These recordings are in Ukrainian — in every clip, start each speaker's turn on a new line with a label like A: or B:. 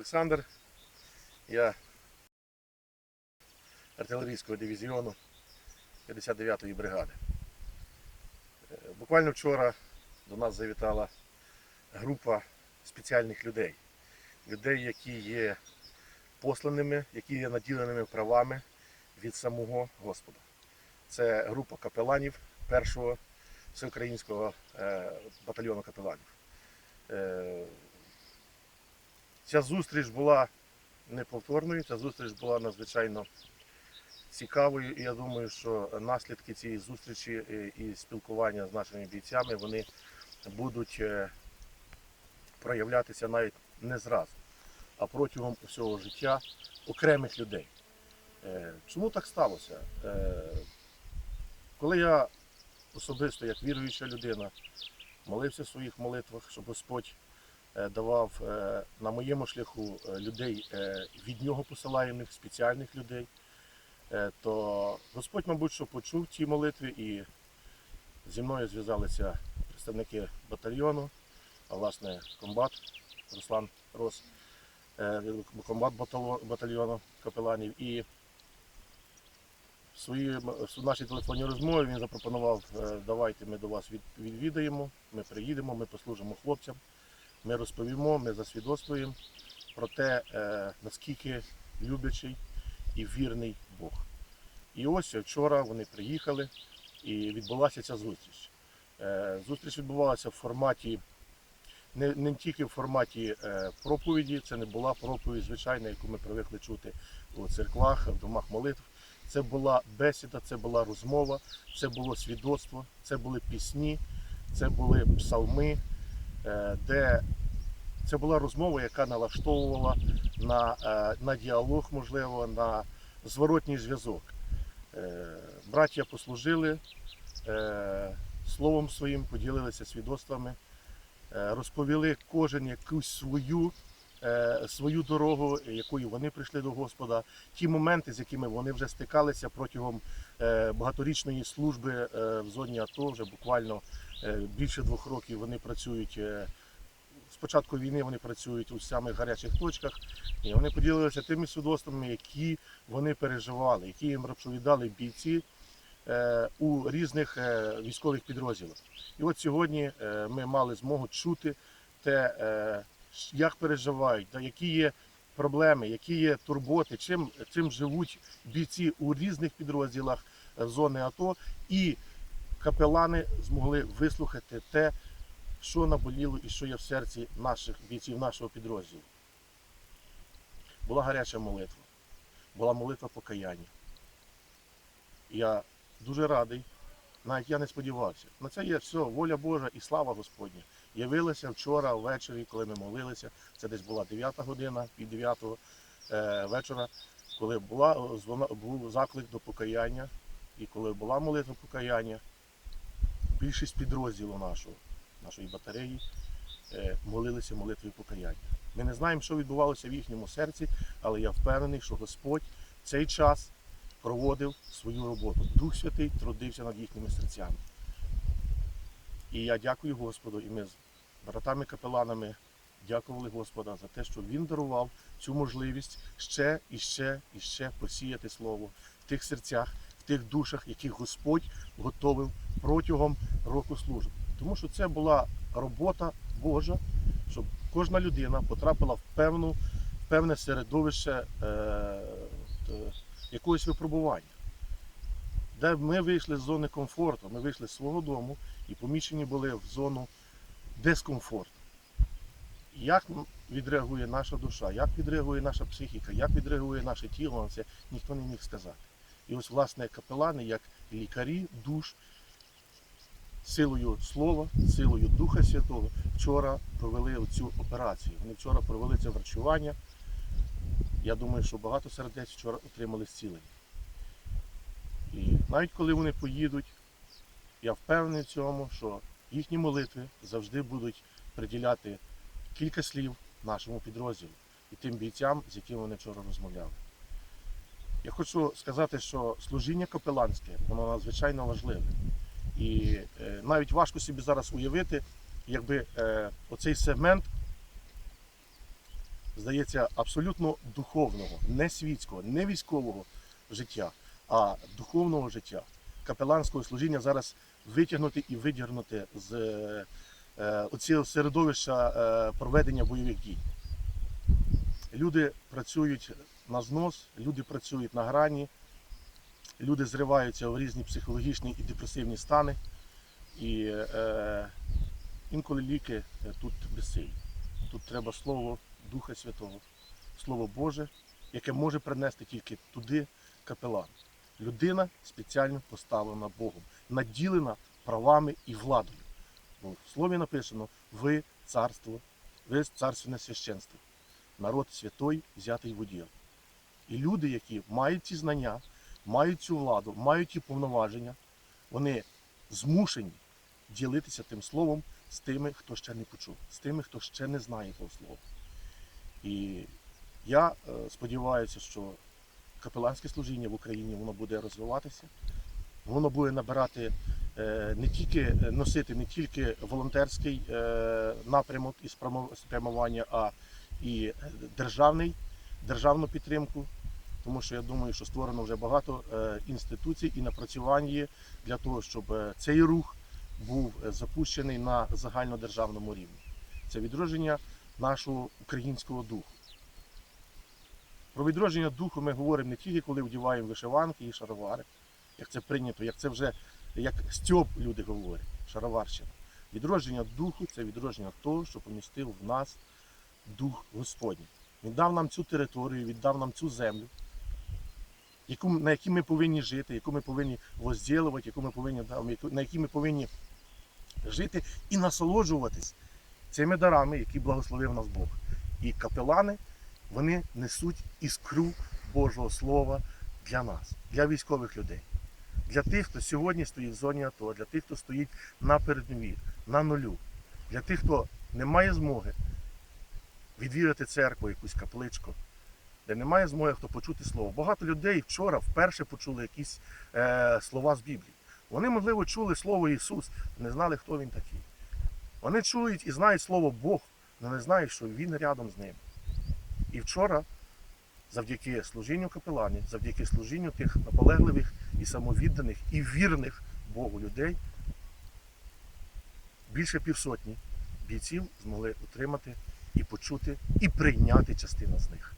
A: Олександр, я артилерійського дивізіону 59-ї бригади. Е, Буквально вчора до нас завітала група спеціальних людей. Людей, які є посланими, які є наділеними правами від самого Господа. Це група капеланів першого всеукраїнського е, батальйону капеланів. Ця зустріч була неповторною, ця зустріч була надзвичайно цікавою. І я думаю, що наслідки цієї зустрічі е, і спілкування з нашими бійцями вони будуть е, проявлятися навіть не зразу, а протягом усього життя окремих людей. Е, Чому так сталося? Коли я особисто, як віруюча людина, молився в своїх молитвах, щоб Господь давав е, на моєму шляху е, людей е, від нього посилаємих, спеціальних людей, е, то Господь, мабуть, що почув ті молитви і зі мною зв'язалися представники батальйону, а власне комбат Руслан Рос, е, комбат батальйону капеланів. І в своїй в нашій телефонній розмові він запропонував, е, давайте ми до вас відвідаємо, ми приїдемо, ми послужимо хлопцям. Ми розповімо, ми засвідоцтвуємо про те, е, наскільки люблячий і вірний Бог. І ось вчора вони приїхали і відбулася ця зустріч. Е, Зустріч відбувалася в форматі, не, не тільки в форматі е, проповіді, це не була проповідь звичайна, яку ми привикли чути у церквах, в домах молитв. Це була бесіда, це була розмова, це було свідоцтво, це були пісні, це були псалми, де це була розмова, яка налаштовувала на, е, на діалог, можливо, на зворотній зв'язок. Е, Браття послужили е, словом своїм, поділилися свідоцтвами, е, розповіли кожен якусь свою, е, свою дорогу, якою вони прийшли до Господа, ті моменти, з якими вони вже стикалися протягом е, багаторічної служби е, в зоні АТО, вже буквально е, більше двох років вони працюють. е, з початку війни вони працюють у самих гарячих точках, і вони поділилися тими свідоцтвами, які вони переживали, які їм розповідали бійці е, у різних е, військових підрозділах. І от сьогодні е, ми мали змогу чути те, е, як переживають, які є проблеми, які є турботи, чим, чим живуть бійці у різних підрозділах е, зони АТО, і капелани змогли вислухати те, що наболіло і що є в серці наших бійців нашого підрозділу. Була гаряча молитва, була молитва покаяння. Я дуже радий, навіть я не сподівався. На це є все, воля Божа і слава Господня. Явилася вчора ввечері, коли ми молилися. Це десь була 9 година, пів 9 е, вечора, коли була, звона- був заклик до покаяння, і коли була молитва покаяння, більшість підрозділу нашого, нашої батареї е, молилися молитвою покаяння. Ми не знаємо, що відбувалося в їхньому серці, але я впевнений, що Господь в цей час проводив свою роботу. Дух Святий трудився над їхніми серцями. І я дякую Господу, і ми з братами-капеланами дякували Господа за те, що Він дарував цю можливість ще і ще і ще посіяти слово в тих серцях, в тих душах, яких Господь готовив протягом року служби. Тому що це була робота Божа, щоб кожна людина потрапила в певну, певне середовище е, е, якогось випробування. Де ми вийшли з зони комфорту, ми вийшли з свого дому і поміщені були в зону дискомфорту. Як відреагує наша душа, як відреагує наша психіка, як відреагує наше тіло на це, ніхто не міг сказати. І ось, власне, капелани, як лікарі душ, силою слова, силою Духа Святого, вчора провели цю операцію. Вони вчора провели це врачування. Я думаю, що багато сердець вчора отримали зцілення. І навіть коли вони поїдуть, я впевнений в цьому, що їхні молитви завжди будуть приділяти кілька слів нашому підрозділу і тим бійцям, з якими вони вчора розмовляли. Я хочу сказати, що служіння капеланське, воно надзвичайно важливе. І е, навіть важко собі зараз уявити, якби е, оцей сегмент здається, абсолютно духовного, не світського, не військового життя, а духовного життя, капеланського служіння зараз витягнути і видірнути з е, оцього середовища проведення бойових дій. Люди працюють на знос, люди працюють на грані, люди зриваються в різні психологічні і депресивні стани. І е, інколи ліки е, тут безсилі. Тут треба слово Духа Святого, Слово Боже, яке може принести тільки туди капелан. Людина спеціально поставлена Богом, наділена правами і владою. Бо в слові написано: ви царство, ви царственне священство, народ святой, взятий в уділ. І люди, які мають ці знання, мають цю владу, мають ті повноваження, вони змушені ділитися тим словом з тими, хто ще не почув, з тими, хто ще не знає того слова. І я е, сподіваюся, що капеланське служіння в Україні воно буде розвиватися, воно буде набирати е, не тільки е, носити не тільки волонтерський напрямок і спрямування, а і державний, державну підтримку. Тому що я думаю, що створено вже багато е, інституцій і напрацювань для того, щоб е, цей рух був е, запущений на загальнодержавному рівні. Це відродження нашого українського духу. Про відродження духу ми говоримо не тільки коли вдіваємо вишиванки і шаровари, як це прийнято, як це вже як стьоп люди говорять, шароварщина. Відродження духу це відродження того, що помістив в нас дух Господній. Він дав нам цю територію, віддав нам цю землю, яку, на якій ми повинні жити, яку ми повинні возділувати, яку ми повинні, на якій ми повинні жити і насолоджуватись цими дарами, які благословив нас Бог. І капелани вони несуть іскру Божого Слова для нас, для військових людей, для тих, хто сьогодні стоїть в зоні АТО, для тих, хто стоїть на передовій, на нулю, для тих, хто не має змоги відвідати церкву, якусь капличку, де немає змоги хто почути слово. Багато людей вчора вперше почули якісь е, слова з Біблії. Вони, можливо, чули слово Ісус, не знали, хто він такий. Вони чують і знають слово Бог, але не знають, що Він рядом з ними. І вчора, завдяки служінню капеланів, завдяки служінню тих наполегливих і самовідданих і вірних Богу людей, більше півсотні бійців змогли отримати і почути, і прийняти частину з них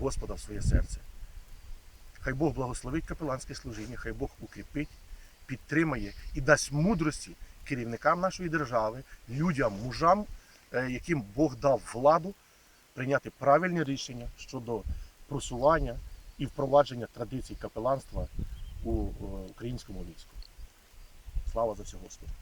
A: Господа в своє серце. Хай Бог благословить капеланське служіння, хай Бог укріпить, підтримає і дасть мудрості керівникам нашої держави, людям, мужам, е, яким Бог дав владу прийняти правильні рішення щодо просування і впровадження традицій капеланства у е, українському війську. Слава за це Господу.